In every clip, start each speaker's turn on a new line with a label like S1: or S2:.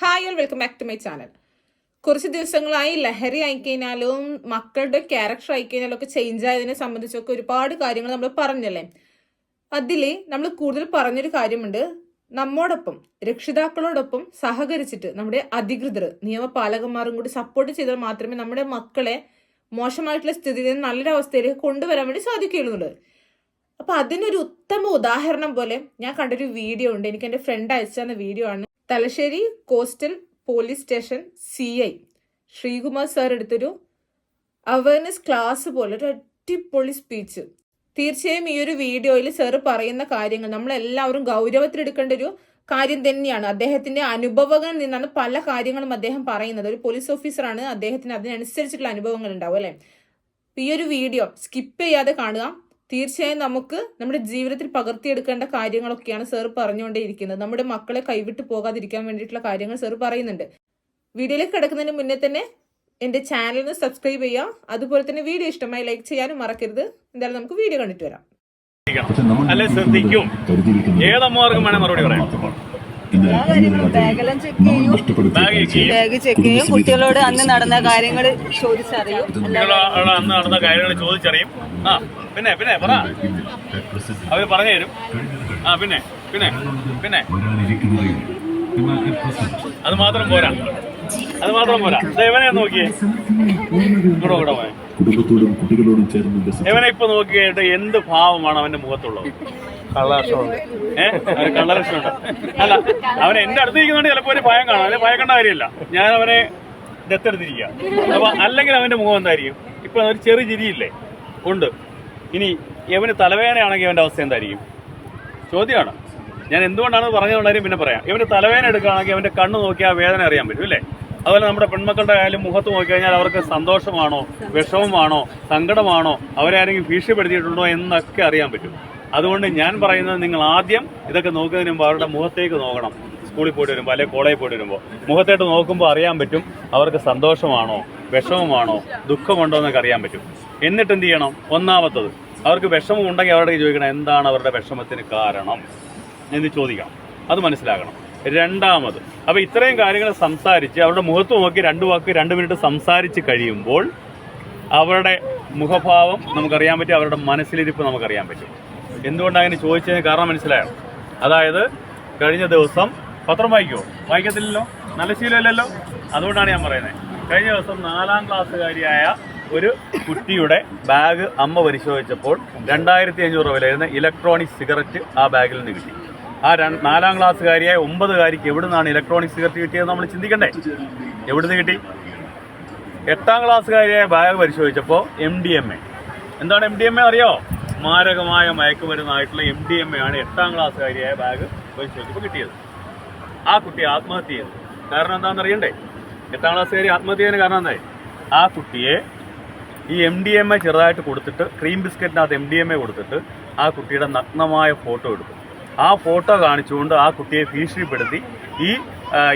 S1: Hi all welcome back to my channel കുറച്ച് ദിവസങ്ങളായി ലഹരി ആയിക്കഴിഞ്ഞാലും മക്കളുടെ ക്യാരക്ടർ ആയിക്കഴിഞ്ഞാലും ഒക്കെ ചേഞ്ച് ആയതിനെ സംബന്ധിച്ചൊക്കെ ഒരുപാട് കാര്യങ്ങൾ നമ്മൾ പറഞ്ഞല്ലേ? അതിൽ നമ്മൾ കൂടുതൽ പറഞ്ഞൊരു കാര്യമുണ്ട്. നമ്മോടൊപ്പം രക്ഷിതാക്കളോടൊപ്പം സഹകരിച്ചിട്ട് നമ്മുടെ അധികൃതർ നിയമപാലകന്മാരും കൂടി സപ്പോർട്ട് ചെയ്താൽ മാത്രമേ നമ്മുടെ മക്കളെ മോശമായിട്ടുള്ള സ്ഥിതിയിൽ നിന്ന് നല്ലൊരു അവസ്ഥയിലേക്ക് കൊണ്ടുവരാൻ വേണ്ടി സാധിക്കുകയുള്ളൂ. അപ്പോൾ അപ്പൊ അതിനൊരു ഉത്തമ ഉദാഹരണം പോലെ ഞാൻ കണ്ടൊരു വീഡിയോ ഉണ്ട്. എനിക്ക് എന്റെ ഫ്രണ്ട് അയച്ചു തന്ന വീഡിയോ ആണ്. Thalassery coastal police station C I. Sreekumar sir എടുത്തൊരു അവയർനെസ് ക്ലാസ് പോലെ ഒരു അടിപൊളി സ്പീച്ച് തീർച്ചയായും ഈ ഒരു വീഡിയോയിൽ സാർ പറയുന്ന കാര്യങ്ങൾ നമ്മളെല്ലാവരും ഗൗരവത്തിലെടുക്കേണ്ട ഒരു കാര്യം തന്നെയാണ്. അദ്ദേഹത്തിന്റെ അനുഭവങ്ങളിൽ നിന്നാണ് പല കാര്യങ്ങളും അദ്ദേഹം പറയുന്നത്. ഒരു പോലീസ് ഓഫീസറാണ് അദ്ദേഹത്തിന് അതിനനുസരിച്ചിട്ടുള്ള അനുഭവങ്ങൾ ഉണ്ടാവും അല്ലെ? ഈ ഒരു വീഡിയോ സ്കിപ്പ് ചെയ്യാതെ കാണുക. തീർച്ചയായും നമുക്ക് നമ്മുടെ ജീവിതത്തിൽ പകർത്തിയെടുക്കേണ്ട കാര്യങ്ങളൊക്കെയാണ് സാർ പറഞ്ഞുകൊണ്ടേയിരിക്കുന്നത്. നമ്മുടെ മക്കളെ കൈവിട്ട് പോകാതിരിക്കാൻ വേണ്ടിയിട്ടുള്ള കാര്യങ്ങൾ സാർ പറയുന്നുണ്ട്. വീഡിയോയിലേക്ക് കിടക്കുന്നതിന് മുന്നേ തന്നെ എന്റെ ചാനലിന് സബ്സ്ക്രൈബ് ചെയ്യുക. അതുപോലെ തന്നെ വീഡിയോ ഇഷ്ടമായി ലൈക്ക് ചെയ്യാനും മറക്കരുത്. എന്തായാലും നമുക്ക് വീഡിയോ കണ്ടിട്ട് വരാം.
S2: അല്ലെ ശ്രദ്ധിക്കും. ഏതമ്മമാർക്കും വേണേ മറുപടി പറയാം.
S3: ചെയ്യും
S2: ബാഗ് ചെക്ക് ചെയ്യും.
S3: ബാഗ് ചെക്ക് ചെയ്യും. കുട്ടികളോട് അന്ന് നടന്ന കാര്യങ്ങൾ ചോദിച്ചറിയും.
S2: കുട്ടികളോട് അന്ന് നടന്ന കാര്യങ്ങൾ ചോദിച്ചറിയും. ആ പിന്നെ പിന്നെ പറ. അവർ പറഞ്ഞു തരും. ആ പിന്നെ പിന്നെ പിന്നെ. അത് മാത്രം പോരാ. അത് മാത്രം പോരാ. ദേ ഇവനെ നോക്കിയേ. ഇവിടെ ഇവിടെ പോയെ.
S4: കുടുംബത്തോടും കുട്ടികളോടും ചേർന്ന് ബസ്
S2: ഇവനെ ഇപ്പൊ നോക്കിയിട്ട് എന്ത് ഭാവമാണ് അവന്റെ മുഖത്തുള്ളത്? ഏഹ് കള്ളലക്ഷണമുണ്ട് അല്ല അവൻ എന്റെ അടുത്ത് ഇരിക്കുന്നുണ്ട് ചിലപ്പോ ഒരു ഭയം കാണാം. അല്ലെ ഭയക്കേണ്ട കാര്യമില്ല. ഞാൻ അവനെ ദത്തെടുത്തിരിക്കുക അപ്പൊ അല്ലെങ്കിൽ അവന്റെ മുഖം എന്തായിരിക്കും? ഇപ്പൊ ഒരു ചെറിയ ചിരിയില്ലേ? ഉണ്ട്. ഇനി ഇവന് തലവേദനയാണെങ്കിൽ അവന്റെ അവസ്ഥ എന്തായിരിക്കും? ചോദ്യമാണ്. ഞാൻ എന്തുകൊണ്ടാണ് പറഞ്ഞതുകൊണ്ടായിരിക്കും പിന്നെ പറയാം. ഇവന് തലവേദന എടുക്കുകയാണെങ്കിൽ അവന്റെ കണ്ണ് നോക്കി ആ വേദന അറിയാൻ പറ്റും അല്ലേ? അതുപോലെ നമ്മുടെ പെൺമക്കളുടെ ആയാലും മുഖത്ത് നോക്കിക്കഴിഞ്ഞാൽ അവർക്ക് സന്തോഷമാണോ വിഷമമാണോ സങ്കടമാണോ അവരെ ആരെങ്കിലും ഭീഷണിപ്പെടുത്തിയിട്ടുണ്ടോ എന്നൊക്കെ അറിയാൻ പറ്റും. അതുകൊണ്ട് ഞാൻ പറയുന്നത് നിങ്ങൾ ആദ്യം ഇതൊക്കെ നോക്കുന്നതിന് മുമ്പ് അവരുടെ മുഖത്തേക്ക് നോക്കണം. സ്കൂളിൽ പോയിട്ട് വരുമ്പോൾ അല്ലെങ്കിൽ കോളേജിൽ പോയിട്ട് വരുമ്പോൾ മുഖത്തേട്ട് നോക്കുമ്പോൾ അറിയാൻ പറ്റും അവർക്ക് സന്തോഷമാണോ വിഷമമാണോ ദുഃഖമുണ്ടോ എന്നൊക്കെ അറിയാൻ പറ്റും. എന്നിട്ട് എന്ത് ചെയ്യണം? ഒന്നാമത്തത് അവർക്ക് വിഷമം ഉണ്ടെങ്കിൽ അവരുടെ ചോദിക്കണം എന്താണ് അവരുടെ വിഷമത്തിന് കാരണം എന്ന് ചോദിക്കണം. അത് മനസ്സിലാക്കണം. രണ്ടാമത്. അപ്പോൾ ഇത്രയും കാര്യങ്ങൾ സംസാരിച്ച് അവരുടെ മുഖത്ത് നോക്കി രണ്ട് വാക്ക് രണ്ട് മിനിറ്റ് സംസാരിച്ച് കഴിയുമ്പോൾ അവരുടെ മുഖഭാവം നമുക്കറിയാൻ പറ്റും അവരുടെ മനസ്സിലിരിപ്പ് നമുക്കറിയാൻ പറ്റും. എന്തുകൊണ്ടാണ് അങ്ങനെ ചോദിച്ചതിന് കാരണം മനസ്സിലായോ? അതായത് കഴിഞ്ഞ ദിവസം പത്രം വായിക്കുമോ വായിക്കത്തില്ലല്ലോ? നല്ല ശീലമല്ലല്ലോ? അതുകൊണ്ടാണ് ഞാൻ പറയുന്നത് കഴിഞ്ഞ ദിവസം നാലാം ക്ലാസ്സുകാരിയായ ഒരു കുട്ടിയുടെ ബാഗ് അമ്മ പരിശോധിച്ചപ്പോൾ രണ്ടായിരത്തി അഞ്ഞൂറ് രൂപ വിലയിരുന്ന ഇലക്ട്രോണിക് സിഗരറ്റ് ആ ബാഗിൽ നിന്ന് കിട്ടി. ആ നാലാം ക്ലാസ്സുകാരിയായ ഒമ്പതുകാരിക്ക് എവിടെ നിന്നാണ് ഇലക്ട്രോണിക് സിഗരറ്റ് നമ്മൾ ചിന്തിക്കണ്ടേ? എവിടുന്ന് കിട്ടി? എട്ടാം ക്ലാസ്സുകാരിയായ ബാഗ് പരിശോധിച്ചപ്പോൾ എം ഡി എം എ എന്താണ് എം ഡി എം എ അറിയോ? മാരകമായ മയക്കുമരുന്നായിട്ടുള്ള എം ഡി എം എ ആണ് എട്ടാം ക്ലാസ്സുകാരിയായ ബാഗ് പരിശോധിച്ചപ്പോൾ കിട്ടിയത്. ആ കുട്ടി ആത്മഹത്യ ചെയ്തു. കാരണം എന്താണെന്ന് അറിയണ്ടേ? എട്ടാം ക്ലാസ്സുകാരി ആത്മഹത്യ ചെയ്യുന്ന കാരണം എന്തായി? ആ കുട്ടിയെ ഈ എം ഡി എം എ ചെറുതായിട്ട് കൊടുത്തിട്ട് ക്രീം ബിസ്ക്കറ്റിനകത്ത് എം ഡി എം എ കൊടുത്തിട്ട് ആ കുട്ടിയുടെ നഗ്നമായ ഫോട്ടോ എടുത്തു. ആ ഫോട്ടോ കാണിച്ചുകൊണ്ട് ആ കുട്ടിയെ ഭീഷണിപ്പെടുത്തി ഈ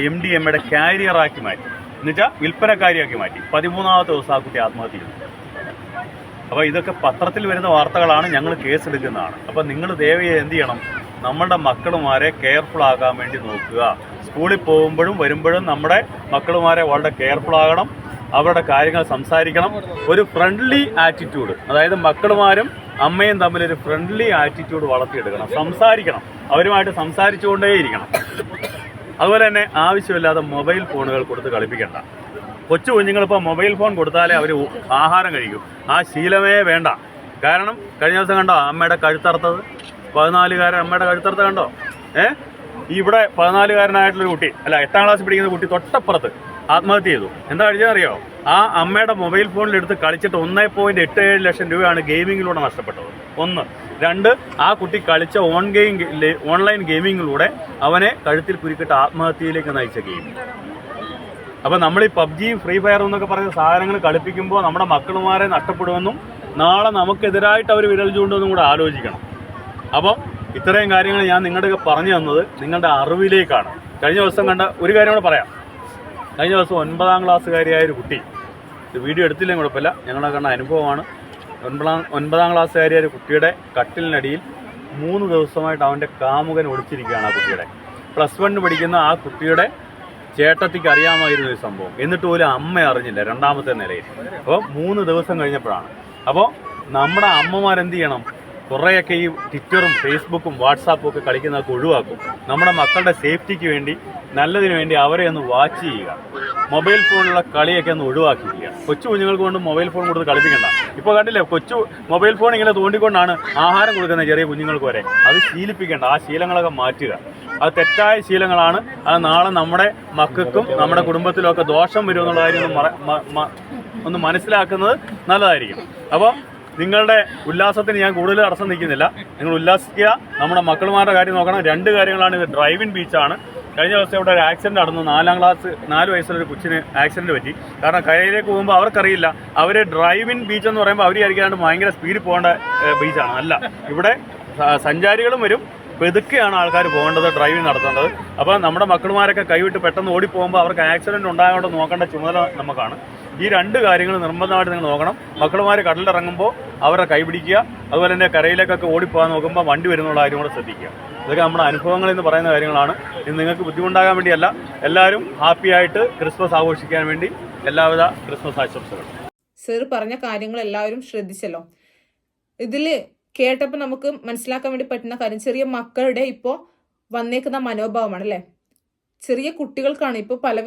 S2: എം ഡി എമ്മയുടെ ക്യാരിയറാക്കി മാറ്റി. എന്നുവെച്ചാൽ വിൽപ്പനക്കാരിയാക്കി മാറ്റി. പതിമൂന്നാമത്തെ ദിവസം ആ കുട്ടി ആത്മഹത്യ ചെയ്തു. അപ്പോൾ ഇതൊക്കെ പത്രത്തിൽ വരുന്ന വാർത്തകളാണ് ഞങ്ങൾ കേസെടുക്കുന്നതാണ്. അപ്പോൾ നിങ്ങൾ ദേവയെ എന്ത് ചെയ്യണം? നമ്മളുടെ മക്കളുമാരെ കെയർഫുൾ ആകാൻ വേണ്ടി നോക്കുക. സ്കൂളിൽ പോകുമ്പോഴും വരുമ്പോഴും നമ്മുടെ മക്കളുമാരെ വളരെ കെയർഫുൾ ആകണം. അവരുടെ കാര്യങ്ങൾ സംസാരിക്കണം. ഒരു ഫ്രണ്ട്ലി ആറ്റിറ്റ്യൂഡ് അതായത് മക്കളുമാരും അമ്മയും തമ്മിൽ ഒരു ഫ്രണ്ട്ലി ആറ്റിറ്റ്യൂഡ് വളർത്തിയെടുക്കണം. സംസാരിക്കണം. അവരുമായിട്ട് സംസാരിച്ചുകൊണ്ടേയിരിക്കണം. അതുപോലെ തന്നെ ആവശ്യമില്ലാതെ മൊബൈൽ ഫോണുകൾ കൊടുത്ത് കളിപ്പിക്കണ്ട. കൊച്ചു കുഞ്ഞുങ്ങളിപ്പോൾ മൊബൈൽ ഫോൺ കൊടുത്താലേ അവർ ആഹാരം കഴിക്കും. ആ ശീലമേ വേണ്ട. കാരണം കഴിഞ്ഞ ദിവസം കണ്ടോ അമ്മയുടെ കഴുത്തറുത്തത്? പതിനാലുകാരൻ അമ്മയുടെ കഴുത്തറുത്ത കണ്ടോ? ഏ? ഇവിടെ പതിനാലുകാരനായിട്ടുള്ളൊരു കുട്ടി അല്ല എട്ടാം ക്ലാസ് പഠിക്കുന്ന കുട്ടി തൊട്ടപ്പുറത്ത് ആത്മഹത്യ ചെയ്തു. എന്താ അറിയോ? ആ അമ്മയുടെ മൊബൈൽ ഫോണിലെടുത്ത് കളിച്ചിട്ട് ഒന്നേ പോയിന്റ് എട്ട് ഏഴ് ലക്ഷം രൂപയാണ് ഗെയിമിങ്ങിലൂടെ നഷ്ടപ്പെട്ടത്. ഒന്ന്. രണ്ട് ആ കുട്ടി കളിച്ച ഓൺ ഗെയിം ഓൺലൈൻ ഗെയിമിങ്ങിലൂടെ അവനെ കഴുത്തിൽ കുരുക്കിട്ട് ആത്മഹത്യയിലേക്ക് നയിച്ച ഗെയിം. അപ്പോൾ നമ്മൾ ഈ പബ്ജിയും ഫ്രീ ഫയറും എന്നൊക്കെ പറയുന്ന സാധനങ്ങൾ കളിപ്പിക്കുമ്പോൾ നമ്മുടെ മക്കളുമാരെ നഷ്ടപ്പെടുമെന്നും നാളെ നമുക്കെതിരായിട്ട് അവർ വിരൽ ചൂണ്ടുമെന്നും കൂടെ ആലോചിക്കണം. അപ്പം ഇത്രയും കാര്യങ്ങൾ ഞാൻ നിങ്ങളുടെ പറഞ്ഞു തന്നത് നിങ്ങളുടെ അറിവിലേക്കാണ്. കഴിഞ്ഞ ദിവസം കണ്ട ഒരു കാര്യം കൂടെ പറയാം. കഴിഞ്ഞ ദിവസം ഒൻപതാം ക്ലാസ്സുകാരിയായ ഒരു കുട്ടി. ഇത് വീഡിയോ എടുത്തില്ലെങ്കിൽ കുഴപ്പമില്ല. ഞങ്ങളെ കണ്ട അനുഭവമാണ്. ഒൻപതാം ഒൻപതാം ക്ലാസ്സുകാരിയായ ഒരു കുട്ടിയുടെ കട്ടിലിനടിയിൽ മൂന്ന് ദിവസമായിട്ട് അവന്റെ കാമുകൻ ഒളിച്ചിരിക്കുകയാണ് ആ കുട്ടിയുടെ. പ്ലസ് വണ്ണിന് പഠിക്കുന്ന ആ കുട്ടിയുടെ ചേട്ടത്തിക്ക് അറിയാമായിരുന്നു ഈ സംഭവം. എന്നിട്ട് പോലും അമ്മ അറിഞ്ഞില്ല രണ്ടാമത്തെ നിലയിൽ. അപ്പോൾ മൂന്ന് ദിവസം കഴിഞ്ഞപ്പോഴാണ്. അപ്പോൾ നമ്മുടെ അമ്മമാരെന്ത് ചെയ്യണം? കുറേയൊക്കെ ഈ ട്വിറ്ററും ഫേസ്ബുക്കും വാട്സാപ്പും ഒക്കെ കളിക്കുന്നതൊക്കെ ഒഴിവാക്കും. നമ്മുടെ മക്കളുടെ സേഫ്റ്റിക്ക് വേണ്ടി നല്ലതിന് വേണ്ടി അവരെ ഒന്ന് വാച്ച് ചെയ്യുക. മൊബൈൽ ഫോണിലുള്ള കളിയൊക്കെ ഒന്ന് ഒഴിവാക്കിക്കുക കൊച്ചു കുഞ്ഞുങ്ങൾക്ക് കൊണ്ട് മൊബൈൽ ഫോൺ കൊടുത്ത് കളിപ്പിക്കണ്ട. ഇപ്പോൾ കണ്ടില്ലേ കൊച്ചു മൊബൈൽ ഫോൺ ഇങ്ങനെ തോണ്ടിക്കൊണ്ടാണ് ആഹാരം കൊടുക്കുന്ന ചെറിയ കുഞ്ഞുങ്ങൾക്ക് വരെ. അത് ശീലിപ്പിക്കേണ്ട ആ ശീലങ്ങളൊക്കെ മാറ്റുക. അത് തെറ്റായ ശീലങ്ങളാണ്. അത് നാളെ നമ്മുടെ മക്കൾക്കും നമ്മുടെ കുടുംബത്തിലും ഒക്കെ ദോഷം വരുമെന്നുള്ള കാര്യം ഒന്ന് ഒന്ന് മനസ്സിലാക്കുന്നത് നല്ലതായിരിക്കും. അപ്പോൾ നിങ്ങളുടെ ഉല്ലാസത്തിന് ഞാൻ കൂടുതൽ തടസ്സം നിൽക്കുന്നില്ല. നിങ്ങൾ ഉല്ലാസിക്കുക. നമ്മുടെ മക്കളുമാരുടെ കാര്യം നോക്കണം. രണ്ട് കാര്യങ്ങളാണ് ഇത്. ഡ്രൈവിൻ ബീച്ചാണ് കഴിഞ്ഞ ദിവസം ഇവിടെ ഒരു ആക്സിഡന്റ് നടന്നു. നാലാം ക്ലാസ് നാല് വയസ്സുള്ള ഒരു കൊച്ചിന് ആക്സിഡന്റ് പറ്റി. കാരണം കരയിലേക്ക് പോകുമ്പോൾ അവർക്കറിയില്ല. അവർ ഡ്രൈവിൻ ബീച്ച് എന്ന് പറയുമ്പോൾ അവർ വിചാരിക്കാണ്ട് ഭയങ്കര സ്പീഡിൽ പോകേണ്ട ബീച്ചാണ് അല്ല. ഇവിടെ സഞ്ചാരികളും വരും. പെതുക്കെയാണ് ആൾക്കാർ പോകേണ്ടത് ഡ്രൈവിംഗ് നടത്തേണ്ടത്. അപ്പോൾ നമ്മുടെ മക്കളുമാരൊക്കെ കൈവിട്ട് പെട്ടെന്ന് ഓടി ഓടിപ്പോകുമ്പോൾ അവർക്ക് ആക്സിഡന്റ് ഉണ്ടായതുകൊണ്ട് നോക്കേണ്ട ചുമതല നമുക്കാണ്. ഈ രണ്ട് കാര്യങ്ങൾ നിർബന്ധമായിട്ട് നിങ്ങൾ നോക്കണം. മക്കളുമാർ കടലിറങ്ങുമ്പോൾ അവരെ കൈപിടിക്കുക അതുപോലെ തന്നെ കരയിലേക്കൊക്കെ ഓടിപ്പോകാൻ നോക്കുമ്പോൾ വണ്ടി വരുന്നുള്ള കാര്യം കൂടെ ശ്രദ്ധിക്കുക. ഇതൊക്കെ നമ്മുടെ അനുഭവങ്ങൾ എന്ന് പറയുന്ന കാര്യങ്ങളാണ്. ഇത് നിങ്ങൾക്ക് ബുദ്ധിമുട്ടാകാൻ വേണ്ടിയല്ല. എല്ലാവരും ഹാപ്പി ആയിട്ട് ക്രിസ്മസ് ആഘോഷിക്കാൻ വേണ്ടി എല്ലാവിധ ക്രിസ്മസ് ആശംസകൾ
S1: സർ പറഞ്ഞ കാര്യങ്ങൾ എല്ലാവരും ശ്രദ്ധിച്ചല്ലോ. ഇതിൽ കേട്ടപ്പോൾ നമുക്ക് മനസ്സിലാക്കാൻ വേണ്ടി പറ്റുന്ന കാര്യം ചെറിയ മക്കളുടെ ഇപ്പോൾ വന്നേക്കുന്ന മനോഭാവമാണ് അല്ലേ? ചെറിയ കുട്ടികൾക്കാണ് ഇപ്പോൾ പല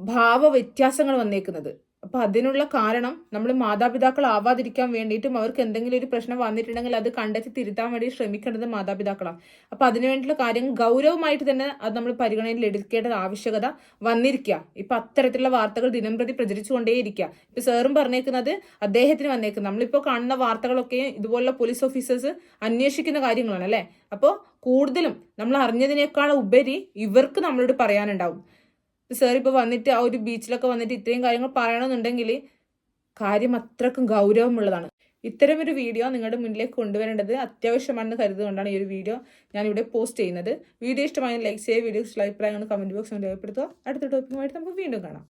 S1: വിധത്തിലുള്ള ഭാവ വ്യത്യാസങ്ങൾ വന്നേക്കുന്നത്. അപ്പൊ അതിനുള്ള കാരണം നമ്മൾ മാതാപിതാക്കൾ ആവാതിരിക്കാൻ വേണ്ടിയിട്ടും അവർക്ക് എന്തെങ്കിലും ഒരു പ്രശ്നം വന്നിട്ടുണ്ടെങ്കിൽ അത് കണ്ടെത്തി തിരുത്താൻ വേണ്ടി ശ്രമിക്കേണ്ടത് മാതാപിതാക്കളാണ്. അപ്പൊ അതിനു വേണ്ടിയിട്ടുള്ള കാര്യങ്ങൾ ഗൗരവമായിട്ട് തന്നെ അത് നമ്മൾ പരിഗണനയിൽ എടുക്കേണ്ട ആവശ്യകത വന്നിരിക്കുക. ഇപ്പൊ അത്തരത്തിലുള്ള വാർത്തകൾ ദിനംപ്രതി പ്രചരിച്ചുകൊണ്ടേയിരിക്കുക. ഇപ്പൊ സാറും പറഞ്ഞേക്കുന്നത് അദ്ദേഹത്തിന് വന്നേക്കുന്നത്. നമ്മളിപ്പോൾ കാണുന്ന വാർത്തകളൊക്കെ ഇതുപോലുള്ള പോലീസ് ഓഫീസേഴ്സ് അന്വേഷിക്കുന്ന കാര്യങ്ങളാണ് അല്ലേ? അപ്പോൾ കൂടുതലും നമ്മൾ അറിഞ്ഞതിനേക്കാൾ ഉപരി ഇവർക്ക് നമ്മളോട് പറയാനുണ്ടാവും. സാർ ഇപ്പോൾ വന്നിട്ട് ആ ഒരു ബീച്ചിലൊക്കെ വന്നിട്ട് ഇത്രയും കാര്യങ്ങൾ പറയണമെന്നുണ്ടെങ്കിൽ കാര്യം അത്രക്കും ഗൗരവമുള്ളതാണ്. ഇത്തരം ഒരു വീഡിയോ നിങ്ങളുടെ മുന്നിലേക്ക് കൊണ്ടുവരേണ്ടത് അത്യാവശ്യമാണെന്ന് കരുതുകൊണ്ടാണ് ഈ ഒരു വീഡിയോ ഞാനിവിടെ പോസ്റ്റ് ചെയ്യുന്നത്. വീഡിയോ ഇഷ്ടമായ ലൈക്ക് ചെയ്യുക വീഡിയോ അഭിപ്രായങ്ങൾ കമന്റ് ബോക്സിൽ രേഖപ്പെടുത്തുക. അടുത്ത ടോപ്പിക്കുമായിട്ട് നമുക്ക് വീണ്ടും കാണാം.